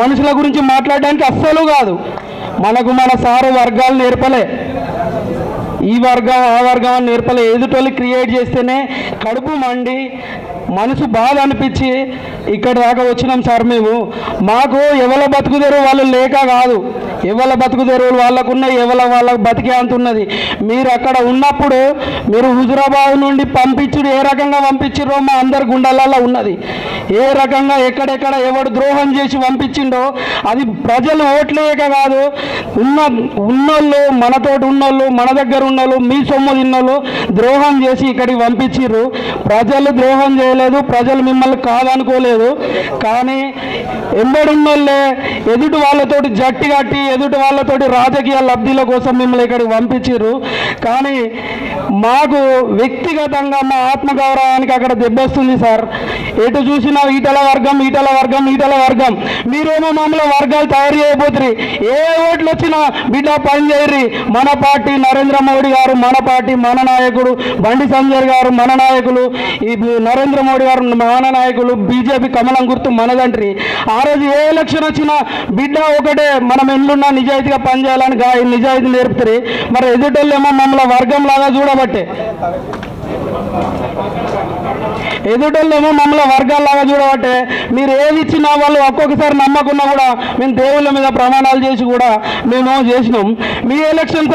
మనుషుల గురించి మాట్లాడడానికి అస్సలు కాదు. మనకు మన సారు వర్గాలు నేర్పలే. ఈ వర్గం ఆ వర్గం అని నేర్పలే. ఎదుటోళ్ళు క్రియేట్ చేస్తేనే కడుపు మండి మనసు బాధ అనిపించి ఇక్కడ దాకా వచ్చినాం సార్ మేము. మాకు ఎవరో బతుకుదేరో వాళ్ళు లేక కాదు. ఎవల బతుకుదేరు వాళ్ళకున్న ఎవల వాళ్ళకు బతికే అంత ఉన్నది. మీరు అక్కడ ఉన్నప్పుడు మీరు హుజురాబాద్ నుండి పంపించుడు ఏ రకంగా పంపించారో మా అందరి గుండెలలో ఉన్నది. ఏ రకంగా ఎక్కడెక్కడ ఎవడు ద్రోహం చేసి పంపించిండో అది ప్రజలు ఓట్లేక కాదు. ఉన్న ఉన్నోళ్ళు మనతోటి ఉన్నోళ్ళు మన దగ్గర ఉన్నోళ్ళు మీ సొమ్ము తిన్నోళ్ళు ద్రోహం చేసి ఇక్కడికి పంపించిర్రు. ప్రజలు ద్రోహం చేయలేదు ప్రజలు మిమ్మల్ని కాదనుకోలేదు. కానీ ఎంబడున్నోళ్ళే ఎదుటి వాళ్ళతోటి జట్టి కట్టి ఎదుటి వాళ్ళతోటి రాజకీయ లబ్ధిల కోసం మిమ్మల్ని ఇక్కడికి పంపించిర్రు. కానీ మాకు వ్యక్తిగతంగా మా ఆత్మగౌరవానికి అక్కడ దెబ్బొస్తుంది సార్. ఎటు చూసినా ఈటల వర్గం ఈటల వర్గం ఈటల వర్గం. మీరేమో మమ్మల్ని వర్గాలు తయారు చేయబోతురి ఏ ఓట్లు వచ్చినా బిడ్డ పని చేయరి మన పార్టీ నరేంద్ర మోడీ గారు మన పార్టీ మన నాయకుడు బండి సంజయ్ గారు మన నాయకులు ఈ నరేంద్ర మోడీ గారు మన నాయకులు బీజేపీ కమలం గుర్తు మనదండ్రి. ఆ రోజు ఏ ఎలక్షన్ వచ్చినా బిడ్డ ఒకటే మనం ఎన్నున్నా నిజాయితీగా పనిచేయాలని గా నిజాయితీ నేర్పుతారు మరి ఎదుటోళ్ళేమో మమ్మల్ని వర్గం లాగా చూడబట్టే. ఎదుటోళ్ళేమో మమ్మల్ని వర్గాల్లాగా చూడబట్టే మీరు ఏది ఇచ్చినా వాళ్ళు ఒక్కొక్కసారి నమ్మకున్నా కూడా మేము దేవుళ్ళ మీద ప్రమాణాలు చేసి కూడా మేము చేసినాం. మీ ఎలక్షన్స్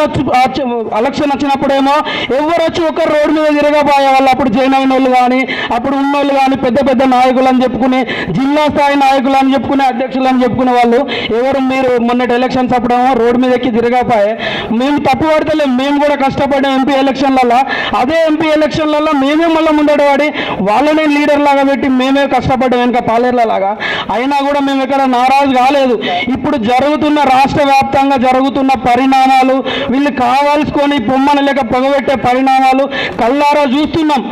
ఎలక్షన్ వచ్చినప్పుడేమో ఎవరు వచ్చి ఒక్క రోడ్డు మీద తిరగబోయే వాళ్ళు అప్పుడు జైన్ అయిన వాళ్ళు కానీ అప్పుడు ఉన్నోళ్ళు కానీ పెద్ద పెద్ద నాయకులు అని చెప్పుకుని జిల్లా స్థాయి నాయకులు అని చెప్పుకునే అధ్యక్షులు అని చెప్పుకునే వాళ్ళు ఎవరు మీరు మొన్నటి ఎలక్షన్స్ అప్పుడేమో రోడ్డు మీద ఎక్కి తిరగపోయే మేము తప్పు పడతలేం మేము కూడా కష్టపడ్డాం ఎంపీ ఎలక్షన్లలో అదే ఎంపీ ఎలక్షన్లలో మేమే మళ్ళీ ముందడవాడి వాళ్ళు వాళ్ళనే లీడర్ లాగా పెట్టి మేమే కష్టపడ్డాం వెనుక పాలేర్ల లాగా. అయినా కూడా మేము ఎక్కడ నారాజు కాలేదు. ఇప్పుడు జరుగుతున్న రాష్ట్ర వ్యాప్తంగా జరుగుతున్న పరిణామాలు వీళ్ళు కావాల్సుకొని బొమ్మను లేక పొగబెట్టే పరిణామాలు కళ్ళారా చూస్తున్నాం.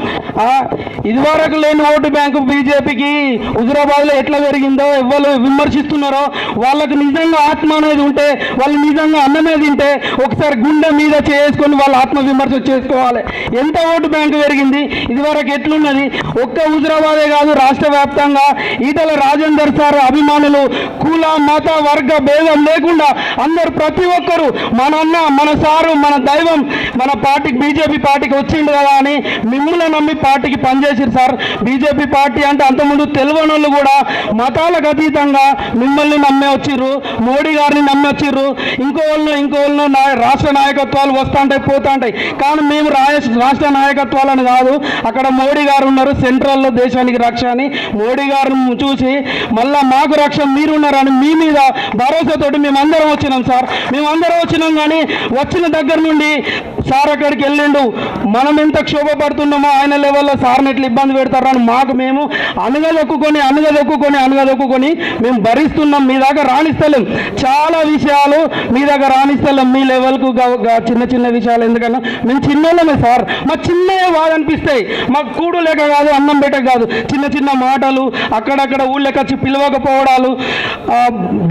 ఇదివరకు లేని ఓటు బ్యాంకు బీజేపీకి హుజురాబాద్లో ఎట్లా పెరిగిందో ఎవరు విమర్శిస్తున్నారో వాళ్ళకు నిజంగా ఆత్మ అనేది ఉంటే వాళ్ళు నిజంగా అన్నమే తింటే ఒకసారి గుండె మీద చేసుకొని వాళ్ళు ఆత్మ విమర్శ చేసుకోవాలి. ఎంత ఓటు బ్యాంకు పెరిగింది ఇదివరకు ఎట్లున్నది? ఒక్క హుజరాబాదే కాదు రాష్ట్ర వ్యాప్తంగా ఈటల రాజేందర్ సార్ అభిమానులు కుల మత వర్గ భేదం లేకుండా అందరు ప్రతి ఒక్కరు మన అన్న మన సారు మన దైవం మన పార్టీకి బీజేపీ పార్టీకి వచ్చిండు కదా అని మిమ్మల్ని నమ్మి పార్టీకి పనిచేసారు సార్. బీజేపీ పార్టీ అంటే అంతకుముందు తెలియని వాళ్ళు కూడా మతాలకు అతీతంగా మిమ్మల్ని నమ్మే వచ్చిర్రు మోడీ గారిని నమ్మి వచ్చిర్రు. ఇంకో వాళ్ళు ఇంకో వాళ్ళు నా రాష్ట్ర నాయకత్వాలు వస్తుంటాయి పోతుంటాయి. కానీ మేము రాయ రాష్ట్ర నాయకత్వాలని కాదు అక్కడ మోడీ గారు ఉన్నారు సెంట్రల్లో దేశానికి రక్ష అని మోడీ గారిని చూసి మళ్ళా మాకు రక్ష మీరున్నారని మీ మీద భరోసాతోటి మేమందరం వచ్చినాం సార్. మేమందరం వచ్చినాం కానీ వచ్చిన దగ్గర నుండి సార్ అక్కడికి వెళ్ళిండు. మనం ఎంత క్షోభపడుతున్నామో ఆయన లెవెల్లో సార్ని ఎట్లా ఇబ్బంది పెడతారని మాకు మేము అనగదొక్కుని అనగదొక్కుని అనగదొక్కుని మేము భరిస్తున్నాం. మీ దగ్గర రాణిస్తలేం. చాలా విషయాలు మీ దగ్గర రాణిస్తలేం. మీ లెవెల్కు చిన్న చిన్న విషయాలు ఎందుకన్నా మేము చిన్నోళ్ళమే సార్. మా చిన్న బాధ అనిపిస్తాయి మాకు కూడు లేక కాదు. అన్నం పెట్టక కాదు. చిన్న చిన్న మాటలు అక్కడక్కడ ఊళ్ళకి వచ్చి పిలవకపోవడాలు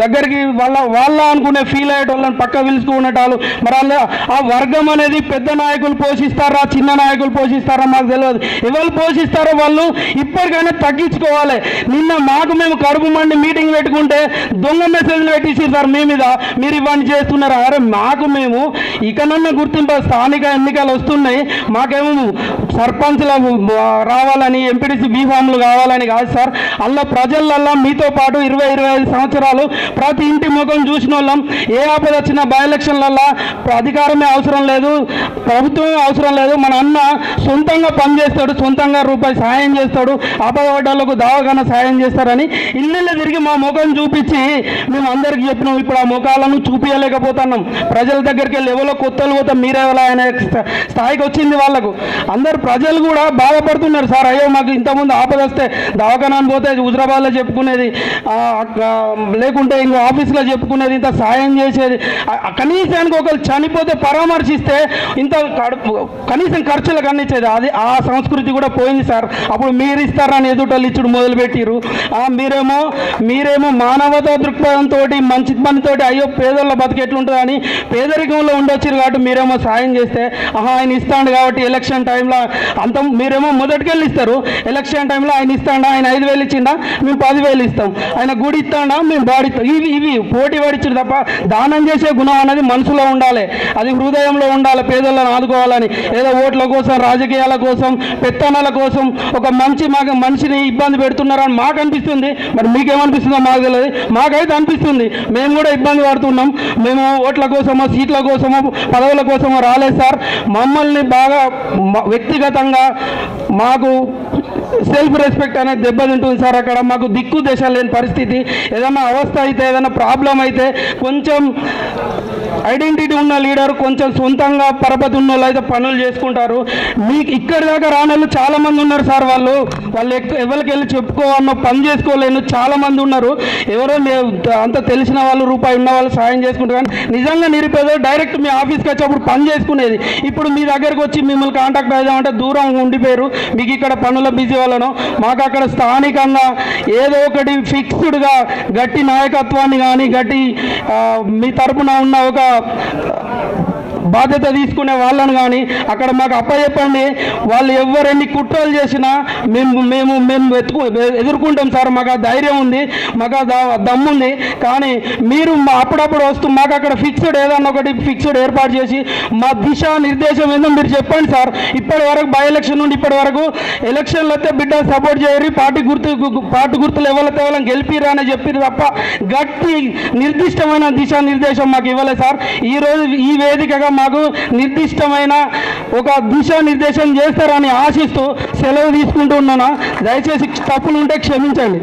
దగ్గరికి వాళ్ళ వాళ్ళ అనుకునే ఫీల్ అయ్యేటోళ్ళని పక్క పిలుచుకునేటాలు మరి వాళ్ళ ఆ వర్గం అనేది పెద్ద నాయకులు పోషిస్తారా చిన్న నాయకులు పోషిస్తారా మాకు తెలియదు ఎవరు పోషిస్తారో వాళ్ళు ఇప్పటికైనా తగ్గించుకోవాలి. నిన్న మాకు మేము కడుపు మండి మీటింగ్ పెట్టుకుంటే దొంగ మెసేజ్లు పెట్టిస్తారు సార్ మీ మీద. మీరు ఇవన్నీ చేస్తున్నారు? అరే మాకు మేము ఇకనన్నా గుర్తింపు స్థానిక ఎన్నికలు వస్తున్నాయి. మాకేమో సర్పంచ్ల రావాలని బీ బీఫామ్లు కావాలని కాదు సార్. అలా ప్రజలల్లా మీతో పాటు ఇరవై ఇరవై ఐదు సంవత్సరాలు ప్రతి ఇంటి ముఖం చూసిన వాళ్ళం ఏ ఆపద వచ్చిన బై ఎలక్షన్లల్లా అధికారమే అవసరం లేదు. ప్రభుత్వమే అవసరం లేదు. మన అన్న సొంతంగా పనిచేస్తాడు సొంతంగా రూపాయి సాయం చేస్తాడు ఆపదపడ్డలకు దావగాన సాయం చేస్తారని ఇల్లు తిరిగి మా ముఖం చూపించి మేము అందరికి చెప్పినాం. ఇప్పుడు ఆ ముఖాలను చూపించలేకపోతున్నాం ప్రజల దగ్గరికి వెళ్ళి ఎవరో కొత్తలు పోతే మీరే అనే స్థాయికి వచ్చింది వాళ్ళకు. అందరు ప్రజలు కూడా బాధపడుతున్నారు సార్. అయ్యో మాకు ఇంతకుముందు ఆపద వస్తే దవాఖానాన్ని పోతే హుజరాబాద్లో చెప్పుకునేది లేకుంటే ఇంకో ఆఫీస్లో చెప్పుకునేది ఇంత సాయం చేసేది. కనీసానికి ఒకరు చనిపోతే పరామర్శిస్తే ఇంత కడుపు కనీసం ఖర్చులకు అందించేది అది ఆ సంస్కృతి కూడా పోయింది సార్. అప్పుడు మీరు ఇస్తారని ఎదుటోళ్ళు ఇచ్చుడు మొదలుపెట్టిరు మీరేమో మీరేమో మానవతా దృక్పథంతో మంచి పనితో అయ్యో పేదోళ్ళ బతుకు ఎట్లుంటుందని పేదరికంలో ఉండొచ్చారు కాబట్టి మీరేమో సాయం చేస్తే ఆహా ఆయన ఇస్తాడు కాబట్టి ఎలక్షన్ టైంలో అంత మీరేమో మొదటికెళ్ళి ఇస్తారు ఎలక్షన్ టైంలో ఆయన ఇస్తాడా? ఆయన ఐదు వేలు ఇచ్చిండా? మేము పదివేలు ఇస్తాం. ఆయన గుడి ఇస్తాడా? మేము బాడి ఇవి ఇవి పోటీ పడిచ్చారు తప్ప దానం చేసే గుణం అనేది మనసులో ఉండాలి. అది హృదయంలో ఉండాలి పేదలను ఆదుకోవాలని. ఏదో ఓట్ల కోసం రాజకీయాల కోసం పెత్తనాల కోసం ఒక మంచి మాకు మనిషిని ఇబ్బంది పెడుతున్నారని మాకు అనిపిస్తుంది మరి మీకేమనిపిస్తుందో మాకు తెలియదు మాకైతే అనిపిస్తుంది. మేము కూడా ఇబ్బంది పడుతున్నాం. మేము ఓట్ల కోసమో సీట్ల కోసమో పదవుల కోసమో రాలేదు సార్. మమ్మల్ని బాగా వ్యక్తిగతంగా మాకు Thank you. సెల్ఫ్ రెస్పెక్ట్ అనేది దెబ్బతింటుంది సార్ అక్కడ. మాకు దిక్కు దశ లేని పరిస్థితి. ఏదైనా అవస్థ అయితే ఏదైనా ప్రాబ్లం అయితే కొంచెం ఐడెంటిటీ ఉన్న లీడర్ కొంచెం సొంతంగా పరపతి ఉన్న వాళ్ళు అయితే పనులు చేసుకుంటారు. మీకు ఇక్కడి దాకా రాని వాళ్ళు చాలామంది ఉన్నారు సార్ వాళ్ళు. వాళ్ళు ఎవరికి వెళ్ళి చెప్పుకోవాలన్న పని చేసుకోలేను చాలామంది ఉన్నారు. ఎవరో అంత తెలిసిన వాళ్ళు రూపాయి ఉన్న వాళ్ళు సాయం చేసుకుంటారు. కానీ నిజంగా నిరుపేద డైరెక్ట్ మీ ఆఫీస్కి వచ్చేప్పుడు పని చేసుకునేది. ఇప్పుడు మీ దగ్గరకు వచ్చి మిమ్మల్ని కాంటాక్ట్ అవుదామంటే దూరం ఉండిపోయారు. మీకు ఇక్కడ పనుల బిజీ వాళ్ళను మాకు అక్కడ స్థానికంగా ఏదో ఒకటి ఫిక్స్డ్గా గట్టి నాయకత్వాన్ని కానీ గట్టి మీ తరపున ఉన్న ఒక బాధ్యత తీసుకునే వాళ్ళను కానీ అక్కడ మాకు అప్పచెప్పండి. వాళ్ళు ఎవరెన్ని కుట్రలు చేసినా మేము మేము మేము వెతుకు ఎదుర్కొంటాం సార్. మాకు ఆ ధైర్యం ఉంది మాకు ఆ ద- కానీ మీరు మా అప్పుడప్పుడు వస్తూ మాకు అక్కడ ఫిక్స్డ్ ఏదన్నా ఒకటి ఫిక్స్డ్ ఏర్పాటు చేసి మా దిశ నిర్దేశం ఏందో మీరు చెప్పండి సార్. ఇప్పటి వరకు బై ఎలక్షన్ నుండి ఇప్పటి వరకు ఎలక్షన్లు వస్తే బిడ్డ సపోర్ట్ చేయరు. పార్టీ గుర్తు పార్టీ గుర్తులు ఎవరి వాళ్ళని గెలిపిరా అని చెప్పారు తప్ప గట్టి నిర్దిష్టమైన దిశా నిర్దేశం మాకు ఇవ్వలేదు సార్. ఈ రోజు ఈ వేదికగా మాకు నిర్దిష్టమైన ఒక దిశా నిర్దేశం చేస్తారని ఆశిస్తూ సెలవు తీసుకుంటూ ఉన్నాను? దయచేసి తప్పులు ఉంటే క్షమించండి.